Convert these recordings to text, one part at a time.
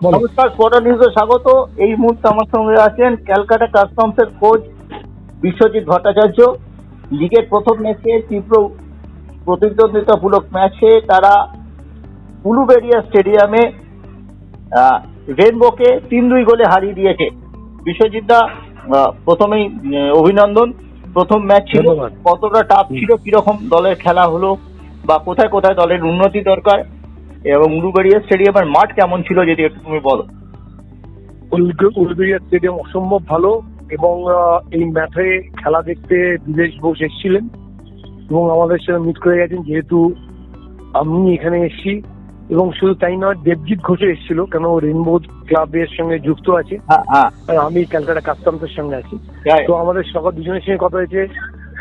নমস্কার স্পোর্টার নিউজে স্বাগত। এই মুহূর্তে আমার সঙ্গে আছেন ক্যালকাটা কাস্টমসের কোচ বিশ্বজিৎ ভট্টাচার্য। লিগের প্রথম ম্যাচে তীব্র প্রতিদ্বন্দ্বিতামূলক ম্যাচে তারা উলুবেড়িয়া স্টেডিয়ামে রেনবোকে তিন দুই গোলে হারিয়ে দিয়েছে। বিশ্বজিৎ দা প্রথমেই অভিনন্দন। প্রথম ম্যাচ ছিল কতটা টাফ ছিল কীরকম দলের খেলা হলো বা কোথায় কোথায় দলের উন্নতি দরকার এবং উলুবেড়িয়া স্টেডিয়ামের মাঠ কেমন ছিল যদি একটু তুমি বলো? উলবে- উলবেড়িয়া স্টেডিয়াম অসম্ভব ভালো এবং এই ম্যাচে খেলা দেখতে বিদেশ বোস এসেছিলেন এবং আমাদের সাথে মিট করে গেছেন যেহেতু আমি এখানে এসেছি এবং শুধু তাই নয় দেবজিৎ ঘোষও এসেছিল কেন রেনবো ক্লাবের সঙ্গে যুক্ত আছে। হ্যাঁ হ্যাঁ। আমি ক্যালকাটা কাস্টমসের সঙ্গে আছি। তো আমাদের সকাল দুজনের সঙ্গে কথা হয়েছে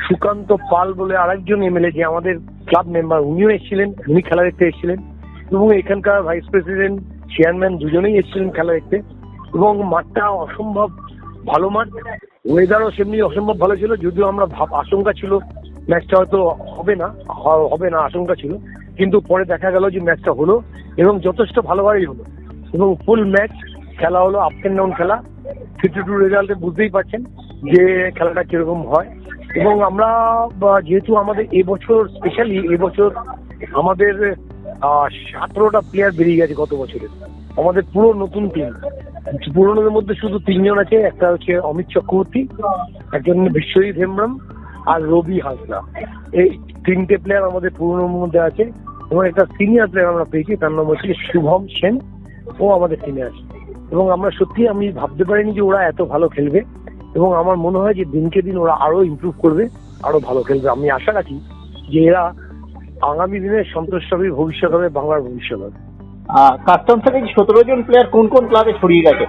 সুকান্ত পাল বলে আরেকজন এমএলএ যে আমাদের ক্লাব মেম্বার উনিও এসেছিলেন উনি খেলা দেখতে এসেছিলেন। এবং এখানকার ভাইস প্রেসিডেন্ট চেয়ারম্যান দুজনেই এসেছিলেন খেলা দেখতে। এবং মাঠটা অসম্ভব ভালো মাঠ। ওয়েদারও সেমনি অসম্ভব ভালো ছিল, যদিও আমরা আশঙ্কা ছিল ম্যাচটা হয়তো হবে না হবে না, আশঙ্কা ছিল। কিন্তু পরে দেখা গেল যে ম্যাচটা হলো এবং যথেষ্ট ভালোভাবেই হলো। এবং ফুল ম্যাচ খেলা হলো আপ অ্যান্ড ডাউন খেলা। ফিফটি টু রেজাল্টে বুঝতেই পারছেন যে খেলাটা কীরকম হয়। এবং আমরা যেহেতু আমাদের এবছর স্পেশালি এবছর আমাদের সতেরোটা প্লেয়ার বেরিয়ে গেছে গত বছরে। আমাদের পুরো নতুন টিম পুরোনোদের মধ্যে শুধু তিনজন আছে, একটা হচ্ছে অমিত চক্রবর্তী, একজন বিশ্বজিৎ হেমব্রম আর রবি হাসদা এই তিনটে প্লেয়ার আমাদের পুরোনোর মধ্যে আছে এবং একটা সিনিয়র প্লেয়ার আমরা পেয়েছি, তার নাম হচ্ছে শুভম সেন। ও আমাদের টিমে আছে। এবং আমরা সত্যি আমি ভাবতে পারিনি যে ওরা এত ভালো খেলবে। এবং আমার মনে হয় যে দিনকে দিন ওরা আরও ইমপ্রুভ করবে, আরও ভালো খেলবে। আমি আশা রাখি যে এরা আগামী দিনে সন্তোষ ট্রফির ভবিষ্যৎ হবে বাংলার ভবিষ্যৎ হবে। কাস্টম থেকে সতেরো জন প্লেয়ার কোন কোন ক্লাবে ছড়িয়ে গেছে?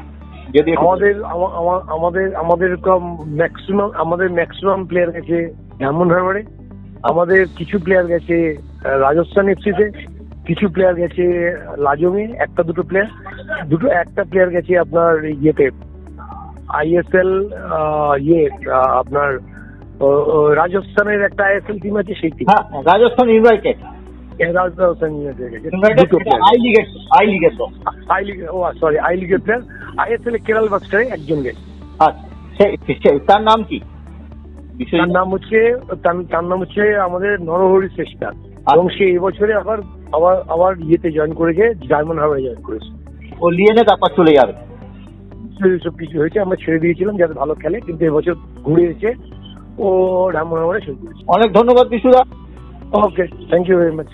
যদি আমাদের আমা- আমা- আমাদের আমাদের ম্যাক্সিমাম আমাদের ম্যাক্সিমাম প্লেয়ার গেছে ডায়মন্ড হারবারে আমাদের কিছু প্লেয়ার গেছে রাজস্থান এফসিতে কিছু প্লেয়ার গেছে লাজমে একটা দুটো প্লেয়ার দুটো একটা প্লেয়ার গেছে আপনার ইয়েতে আইএসএল ইয়ে আপনার রাজস্থানের একটা আইএসএল টিম আছে সেই টিম হ্যাঁ রাজস্থান ইউনাইটেড রাজস্থান ইউনাইটেড গেছে ইউনাইটেড দুটো প্লেয়ার আই লিগের আই লিগের আই লিগ ও সরি আই লিগের প্লেয়ার আইএসএল কেরাল বাস্টারে একজন গেছে আচ্ছা তার নাম কি? তার নাম হচ্ছে তার তার নাম হচ্ছে আমাদের নরহরি শ্রেষ্ঠা। এবং সে এবছরে আবার আবার আবার ইয়েতে জয়েন করেছে ডায়মন্ড হারবারে জয়েন করেছে। ও লিয়েনে তারপর চলে যাবে। সব কিছু হয়েছে আমরা ছেড়ে দিয়েছিলাম যাতে ভালো খেলে। কিন্তু এবছর ঘুরে এসে ও হারবারে শুরু করেছে অনেক ধন্যবাদ বিশুদা okay thank you very much